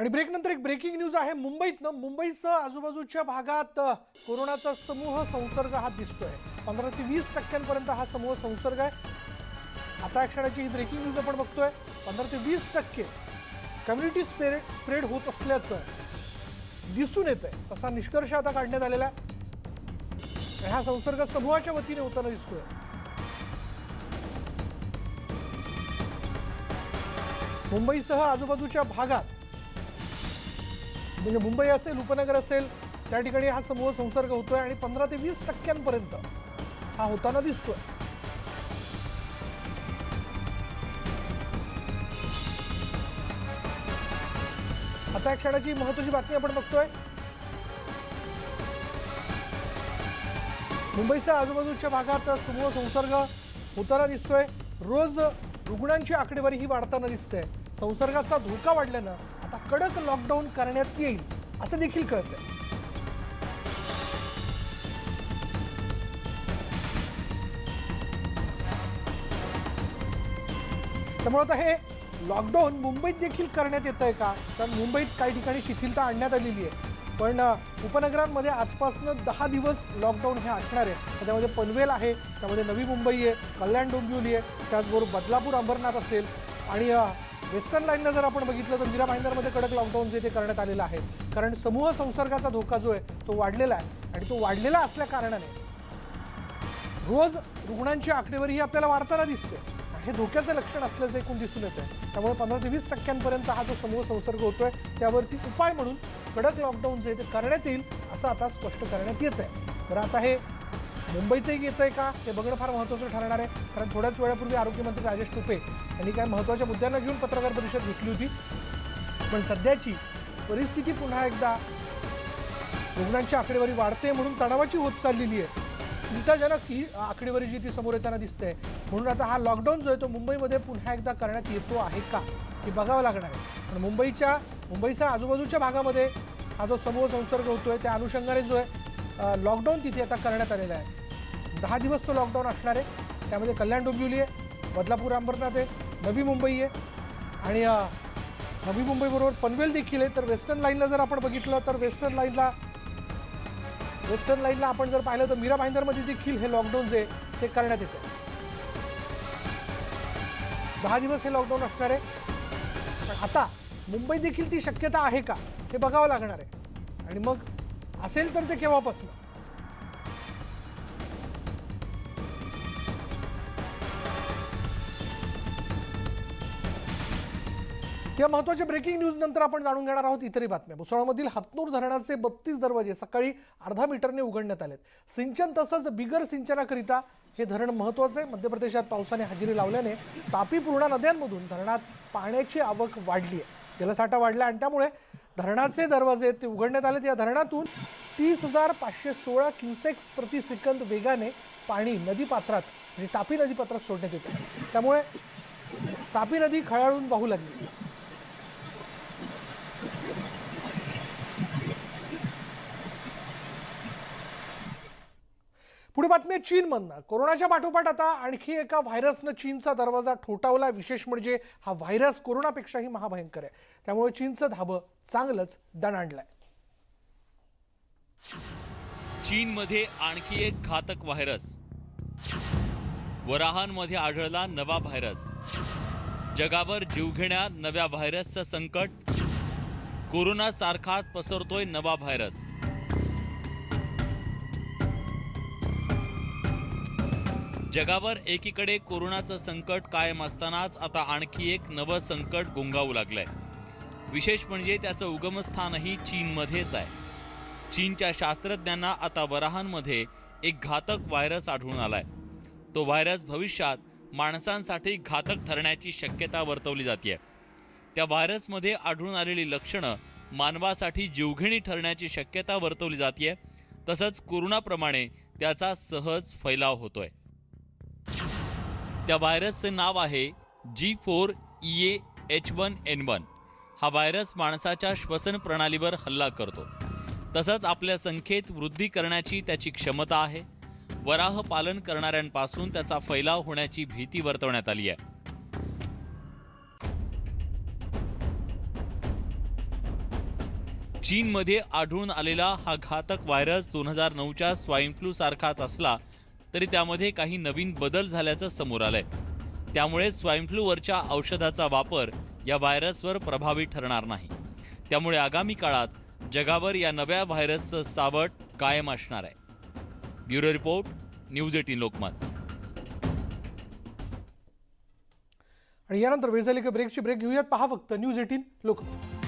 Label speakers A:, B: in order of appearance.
A: आणि ब्रेक नंतर एक ब्रेकिंग न्यूज आहे. मुंबईतनं मुंबईसह आजूबाजूच्या भागात कोरोनाचा समूह संसर्ग हा दिसतोय. पंधरा ते वीस टक्क्यांपर्यंत हा समूह संसर्ग आहे. आता या क्षणाची ही ब्रेकिंग न्यूज आपण बघतोय. पंधरा ते वीस टक्के कम्युनिटी स्प्रेड स्प्रेड होत असल्याचं दिसून येत आहे तसा निष्कर्ष आता काढण्यात आलेला आहे. हा संसर्ग समूहाच्या वतीने होताना दिसतोय. मुंबईसह आजूबाजूच्या भागात म्हणजे मुंबई असेल उपनगर असेल त्या ठिकाणी हा समूह संसर्ग होतोय आणि पंधरा ते वीस टक्क्यांपर्यंत हा होताना दिसतोय. आता या क्षणाची महत्वाची बातमी आपण बघतोय. मुंबईच्या आजूबाजूच्या भागात समूह संसर्ग होताना दिसतोय. रोज रुग्णांची आकडेवारी ही वाढताना दिसते. संसर्गाचा धोका वाढल्यानं आता कडक लॉकडाऊन करण्यात येईल असं देखील कळतंय. त्यामुळे आता हे लॉकडाऊन मुंबईत देखील करण्यात येत आहे का? कारण मुंबईत काही ठिकाणी शिथिलता आणण्यात आलेली आहे. पण उपनगरांमध्ये आजपासून दहा दिवस लॉकडाऊन हे असणार आहे. त्यामध्ये पनवेल आहे त्यामध्ये नवी मुंबई आहे कल्याण डोंबिवली आहे त्याचबरोबर बदलापूर अंबरनाथ असेल आणि वेस्टर्न लाईनला जर आपण बघितलं तर मीरा भाईंदरमध्ये कडक लॉकडाऊन जे ते करण्यात आलेलं आहे. कारण समूह संसर्गाचा धोका जो आहे तो वाढलेला आहे. आणि तो वाढलेला असल्या कारणाने रोज रुग्णांची आकडेवारी ही आपल्याला वाढताना दिसते. हे धोक्याचं लक्षण असल्याचं एकूण दिसून येतं त्यामुळे पंधरा ते वीस टक्क्यांपर्यंत हा जो समूह संसर्ग होतोय त्यावरती उपाय म्हणून कडक लॉकडाऊन जे ते करण्यात येईल असं आता स्पष्ट करण्यात येत आहे तर आता हे मुंबईतही येत आहे का? हे बघणं फार महत्त्वाचं ठरणार आहे. कारण थोड्याच वेळापूर्वी आरोग्यमंत्री राजेश टोपे यांनी काही महत्त्वाच्या मुद्द्यांना घेऊन पत्रकार परिषद घेतली होती. पण सध्याची परिस्थिती पुन्हा एकदा रुग्णांची आकडेवारी वाढते म्हणून तणावाची होत चाललेली आहे. चिंताजनक ही आकडेवारी जी ती समोर येताना दिसते. म्हणून आता हा लॉकडाऊन जो आहे तो मुंबईमध्ये पुन्हा एकदा करण्यात येतो आहे का? हे बघावं लागणार आहे. पण मुंबईच्या मुंबईच्या आजूबाजूच्या भागामध्ये हा जो समूह संसर्ग होतोय त्या अनुषंगाने जो आहे लॉकडाऊन तिथे आता करण्यात आलेला आहे. दहा दिवस तो लॉकडाऊन असणार आहे. त्यामध्ये कल्याण डोंबिवली आहे बदलापूर अंबरनाथ आहे नवी मुंबई आहे आणि नवी मुंबईबरोबर पनवेल देखील आहे. तर वेस्टर्न लाईनला जर आपण बघितलं तर वेस्टर्न लाईनला वेस्टर्न लाईनला आपण जर पाहिलं तर मीरा भाईंदरमध्ये देखील हे लॉकडाऊन जे ते करण्यात येतं. दहा दिवस हे लॉकडाऊन असणार आहे. पण आता मुंबई देखील ती शक्यता आहे का हे बघावं लागणार आहे. आणि मग असेल तर ते केव्हापासून? या महत्त्वाच्या ब्रेकिंग न्यूज नंतर आपण जाणून घेणार आहोत इतरही बातम्या. भुसावळमधील हातनूर धरणाचे बत्तीस दरवाजे सकाळी अर्धा मीटरने उघडण्यात आलेत. सिंचन तसंच बिगर सिंचनाकरिता हे धरण महत्वाचं आहे. मध्य प्रदेशात पावसाने हजेरी लावल्याने तापी पूर्णा नद्यांमधून धरणात पाण्याची आवक वाढली आहे. जलसाठा वाढला आणि त्यामुळे धरणाचे दरवाजे ते उघडण्यात आलेत. या धरणातून तीस हजार पाचशे सोळा क्युसेक्स प्रति सेकंद वेगाने पाणी नदीपात्रात म्हणजे तापी नदीपात्रात सोडण्यात येते. त्यामुळे तापी नदी खळाळून वाहू लागली. पुढे चीनमधनं कोरोनाच्या पाठोपाठ आता आणखी एका व्हायरसनं चीनचा दरवाजा ठोठावला. विशेष म्हणजे हा व्हायरस कोरोनापेक्षाही महाभयंकर आहे. त्यामुळे चीनचं धाबं चांगलंच दणाणलंय.
B: चीनमध्ये आणखी एक घातक व्हायरस. वराहांमध्ये आढळला नवा व्हायरस. जगावर जीवघेण्या नव्या व्हायरसचं संकट. कोरोना सारखाच पसरतोय नवा व्हायरस. जगावर एकीकडे कोरोनाचं संकट कायम असतानाच आता आणखी एक नवं संकट गुंगावू लागलंय. विशेष म्हणजे त्याचं उगमस्थानही चीनमध्येच आहे. चीनच्या शास्त्रज्ञांना आता वराहांमध्ये एक घातक व्हायरस आढळून आलाय. तो व्हायरस भविष्यात माणसांसाठी घातक ठरण्याची शक्यता वर्तवली जाते त्या व्हायरसमध्ये आढळून आलेली लक्षणं मानवासाठी जीवघेणी ठरण्याची शक्यता वर्तवली जाते तसंच कोरोनाप्रमाणे त्याचा सहज फैलाव होतोय. त्या व्हायरसचं नाव आहे G four E A H one N one. हा व्हायरस माणसाच्या श्वसन प्रणालीवर हल्ला करतो. तसंच आपल्या संख्येत वृद्धी करण्याची त्याची क्षमता आहे. वराह पालन करणाऱ्यांपासून त्याचा फैलाव होण्याची भीती वर्तवण्यात आली आहे. चीनमध्ये आढळून आलेला हा घातक व्हायरस दोन हजार नऊच्या स्वाईन फ्लू सारखाच असला तरी त्यामध्ये काही नवीन बदल झाल्याचं समोर आलंय. त्यामुळे स्वाईन फ्लूवरच्या औषधाचा वापर या व्हायरसवर प्रभावी ठरणार नाही. त्यामुळे आगामी काळात जगावर या नव्या व्हायरसचं सावट कायम असणार आहे. Bureau report news eighteen Lokmat.
A: आणि यानंतर वेळ झाली की ब्रेकची ब्रेक घेऊयात. पहा फक्त न्यूज एटीन लोकमत.